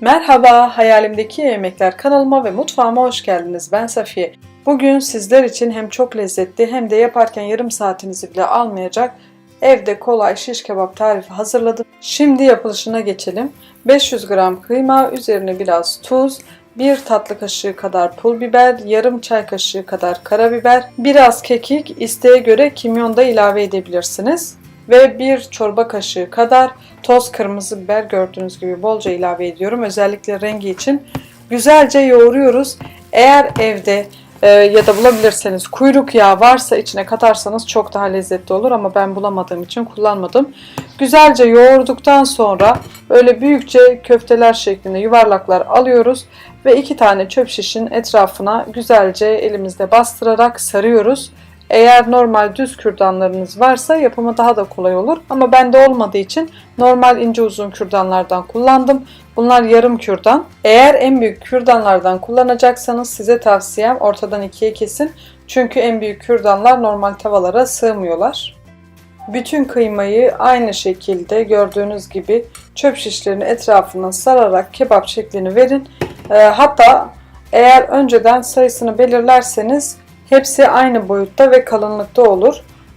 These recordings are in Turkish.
Merhaba, Hayalimdeki Yemekler kanalıma ve mutfağıma hoş geldiniz. Ben Safiye. Bugün sizler için hem çok lezzetli hem de yaparken yarım saatinizi bile almayacak evde kolay şiş kebap tarifi hazırladım. Şimdi yapılışına geçelim. 500 gram kıyma, üzerine biraz tuz, 1 tatlı kaşığı kadar pul biber, yarım çay kaşığı kadar karabiber, biraz kekik, isteğe göre kimyon da ilave edebilirsiniz ve bir çorba kaşığı kadar toz kırmızı biber gördüğünüz gibi bolca ilave ediyorum. Özellikle rengi için güzelce yoğuruyoruz. Eğer evde e, ya da bulabilirseniz kuyruk yağı varsa içine katarsanız çok daha lezzetli olur ama ben bulamadığım için kullanmadım. Güzelce yoğurduktan sonra böyle büyükçe köfteler şeklinde yuvarlaklar alıyoruz ve iki tane çöp şişin etrafına güzelce elimizde bastırarak sarıyoruz. Eğer normal düz kürdanlarınız varsa yapımı daha da kolay olur. Ama bende olmadığı için normal ince uzun kürdanlardan kullandım. Bunlar yarım kürdan. Eğer en büyük kürdanlardan kullanacaksanız size tavsiyem ortadan ikiye kesin. Çünkü en büyük kürdanlar normal tavalara sığmıyorlar. Bütün kıymayı aynı şekilde gördüğünüz gibi çöp şişlerinin etrafına sararak kebap şeklini verin. Ee, hatta eğer önceden sayısını belirlerseniz Hepsi aynı boyutta ve kalınlıkta olur.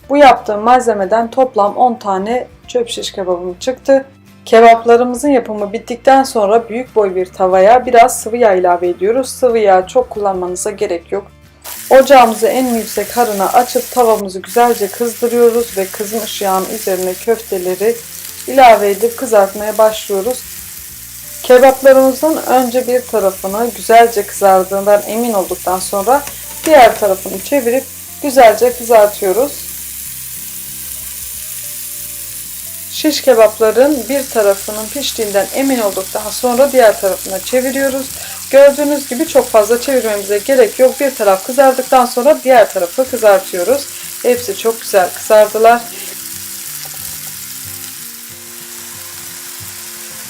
Bu yaptığım malzemeden toplam 10 tane çöp şiş kebabım çıktı. Kebaplarımızın yapımı bittikten sonra büyük boy bir tavaya biraz sıvı yağ ilave ediyoruz. Sıvı yağ çok kullanmanıza gerek yok. Ocağımızı en yüksek harına açıp tavamızı güzelce kızdırıyoruz ve kızmış yağın üzerine köfteleri ilave edip kızartmaya başlıyoruz. Kebaplarımızın önce bir tarafını güzelce kızardığından emin olduktan sonra Diğer tarafını çevirip güzelce kızartıyoruz. Şiş kebapların bir tarafının piştiğinden emin olduktan sonra diğer tarafına çeviriyoruz. Gördüğünüz gibi çok fazla çevirmemize gerek yok. Bir taraf kızardıktan sonra diğer tarafı kızartıyoruz. Hepsi çok güzel kızardılar.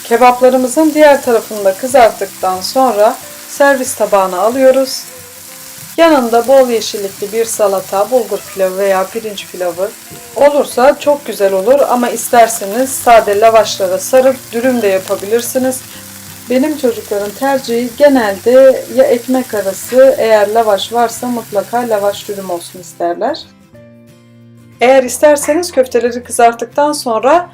Kebaplarımızın diğer tarafını da kızarttıktan sonra servis tabağına alıyoruz. Yanında bol yeşillikli bir salata, bulgur pilavı veya pirinç pilavı olursa çok güzel olur ama isterseniz sade lavaşlara sarıp dürüm de yapabilirsiniz. Benim çocukların tercihi genelde ya ekmek arası eğer lavaş varsa mutlaka lavaş dürüm olsun isterler. Eğer isterseniz köfteleri kızarttıktan sonra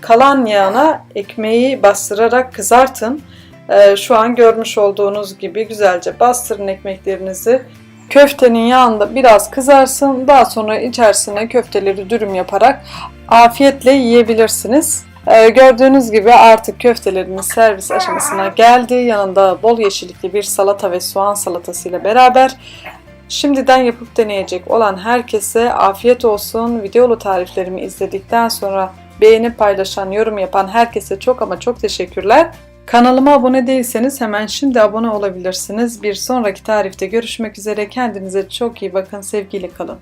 kalan yağına ekmeği bastırarak kızartın. Ee, şu an görmüş olduğunuz gibi güzelce bastırın ekmeklerinizi. Köftenin yağında biraz kızarsın. Daha sonra içerisine köfteleri dürüm yaparak afiyetle yiyebilirsiniz. Ee, gördüğünüz gibi artık köftelerimiz servis aşamasına geldi. Yanında bol yeşillikli bir salata ve soğan salatası ile beraber Şimdiden yapıp deneyecek olan herkese afiyet olsun. Videolu tariflerimi izledikten sonra beğenip paylaşan, yorum yapan herkese çok ama çok teşekkürler. Kanalıma abone değilseniz hemen şimdi abone olabilirsiniz. Bir sonraki tarifte görüşmek üzere. Kendinize çok iyi bakın. Sevgiyle kalın.